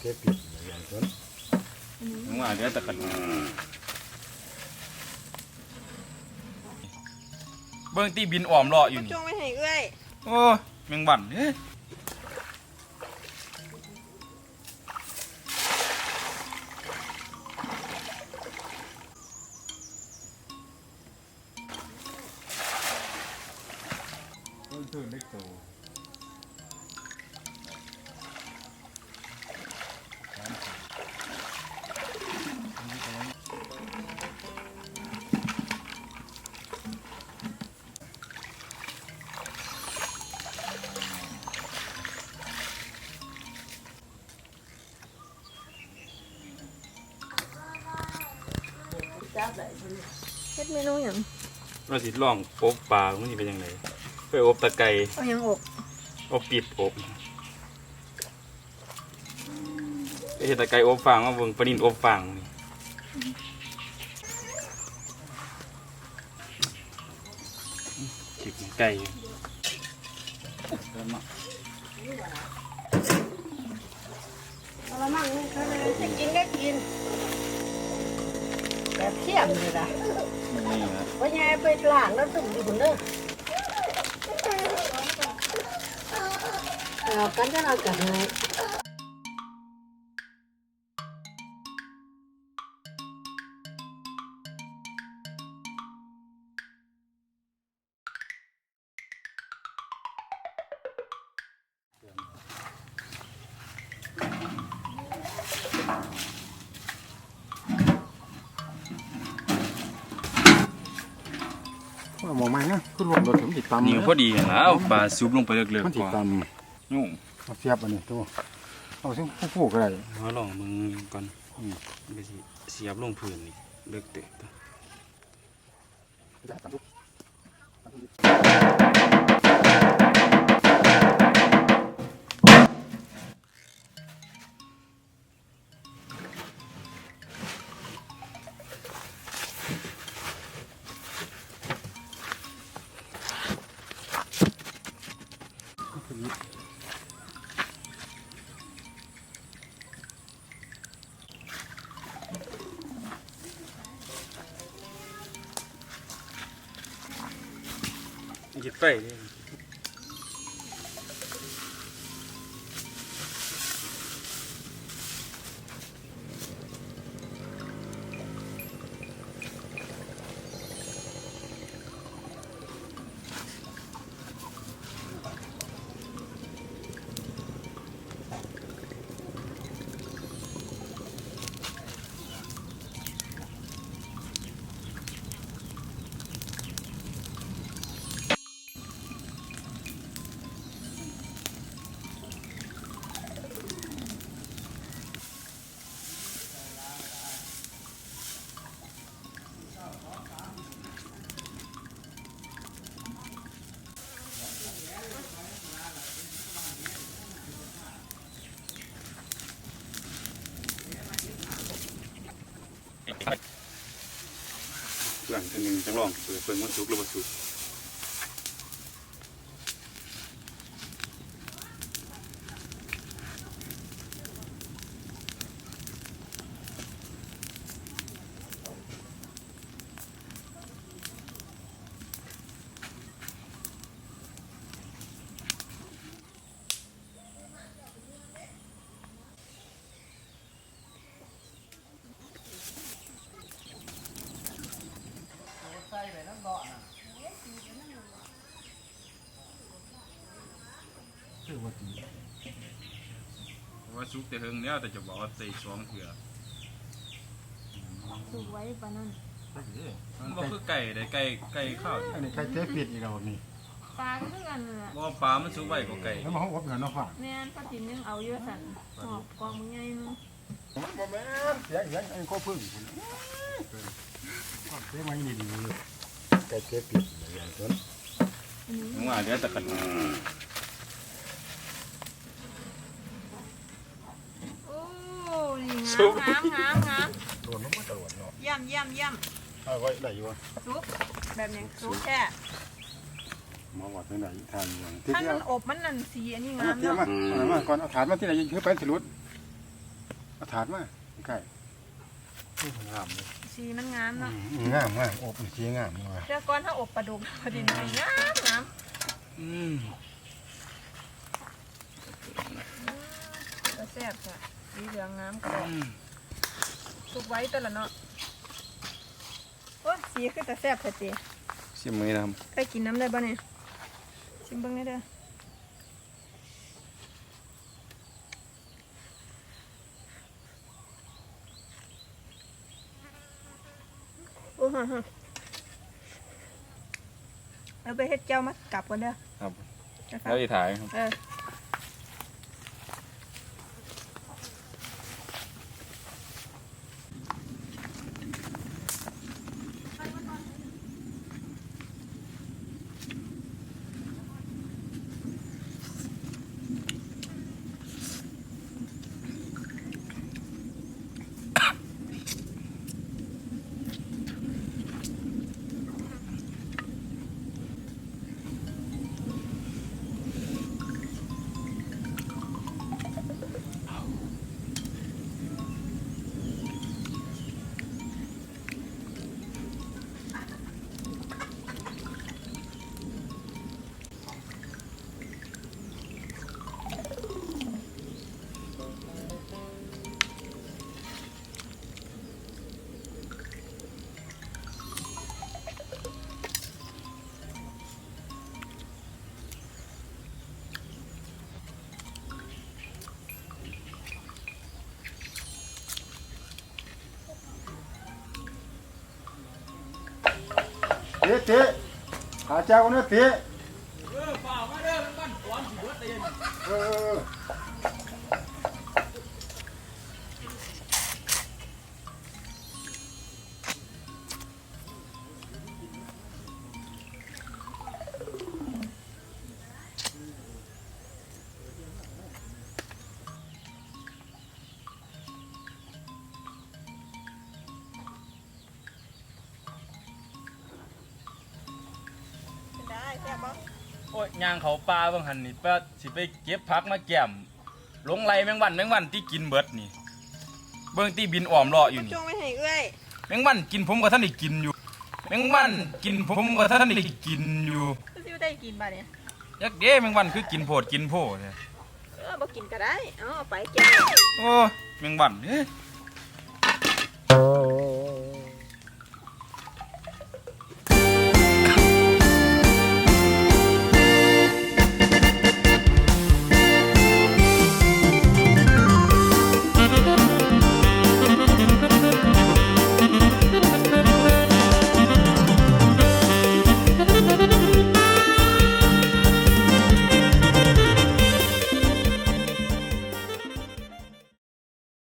เก็บผิดอย่างนั้นน้องว่าเดี๋ยวตะกันเบิ่งตีบินอ้อมเลาะอยู่นี่จงไว้ให้เอ้ยโอ้ยแมงวันเอ้ยต้นตื่นเล็กโตเฮ็ดเมนูหยังเราสิลองอบปลามันสิเป็นยังไงไปอบตะไคร้เอาหยังอบ อบปิดอบไป เห็ดตะไคร้อบฟางมาเบิ่งปลานินอบฟางนี่จิบไก่เริ่มาละมั่งนี่เขาเลยจะกินก็กินแบบเทียมเลยล่ะนี่นะว่าไงไปล้างแล้วตุ่มอยู่บนเด้อเอากันจะเอากันไงามองไหมนะขึ้นลงรถถึงติดตำนี่พอดีนะเอาปลาซุปลงไปเลือกมันๆติกดว่าตยุ่งำเอาเสียบอันนี้ตัวเอาซึ่งผู้ผู้ก็ได้มาลองมึงก่อนอืมไปสิเสียบลงพื้นนี่เลือกเตะ ตั หยิบไปเลยหลังทีหนึงจังลองเปิดเปิดมันสุกหรือบ่สุก คือว่าตีว่าสุกแต่เฮิงแล้วแต่จะบอกว่าใส่สองเถื่อสูไว้ปานนั้นมันบ่คือไก่ได้ไก่ไก่ข้าวอันนี้ใครเก็บผิดอีกแล้วนี่ปลาก็คือกันนั่นแหละบ่ปลามันสุกไว้กว่าไก่แล้วมาห้องอบเหนือเนาะค่ะแม่นปลาถิ่นยังเอาเยอะสั่นหอบกองมึงไงนึงบ่แม่นเสียงเสียงอันนี้ก็พึ่งเสียงมันนี่ดีใครเก็บผิดอย่างนั้นน้องว่าเดี๋ยวตะกันโอ้นี่งามงามงามงามโดนลงมาตลอดเนาะเยี่ยมเยี่ยมเยี่ยมเอาไว้ได้อยู่ซุปแบบนี้ซุปแค่มาวัดไปไหนทางอย่างที่ถ้าเที่ยมัวนอบมันนั่นสีอันนี้เอางามเที่ยวเนาะมาเอามาก่อนเอาฐานมาที่ไหนยิงคือไปสิรุดเอาถาดมาใกล้งามเลย สีมันงามเนาะอืมงามงามอบมันสีงามนี่ว่ะเจ้าก้อนถ้าอบปลาดุกพอดีนี่งามงามอืมก็แซ่บจ้ะสีเหลืองงามกรอบอืมสุกไว้ตัวละเนาะโอ้ยสีคือแต่แซ่บแท้จีเสียมือนะครับ เคยกินน้ำได้บ่เนี่ยชิมเบิ่งได้เด้อโอ้ฮะฮะ เอาไปเฮ็ดเจ้ามากลับก่อนเด้อครับนะคะแล้วอีถ่ายครับ เออ เตะเตะหาเจ้าเนี่ยเตะเออเปล่ามาเด้อมันบ้านสวนสิเบิดเลยเออ ซ่บบ่โอ้ยย่างเขาปลาบางหันนี่ป้าสิไปเก็บผักมาแก้มหลงไหลแมงวันแมงวันที่กินเบิดนี่ เบิ่งที่บินอ้อมเลาะอยู่นี่จงไว้ให้เอื้อยแมงวันกินผมก็ท่านได้กินอยู่แมงวันกินผมก็ท่านได้กินอยู่คือสิได้กินบ่เนี่ยยักเด้แมงวันคือกินโพดกินโพดเนี่ยเออบ่กินก็ได้เอาเอาไปแก้วโอ้แมงวันเอ้ย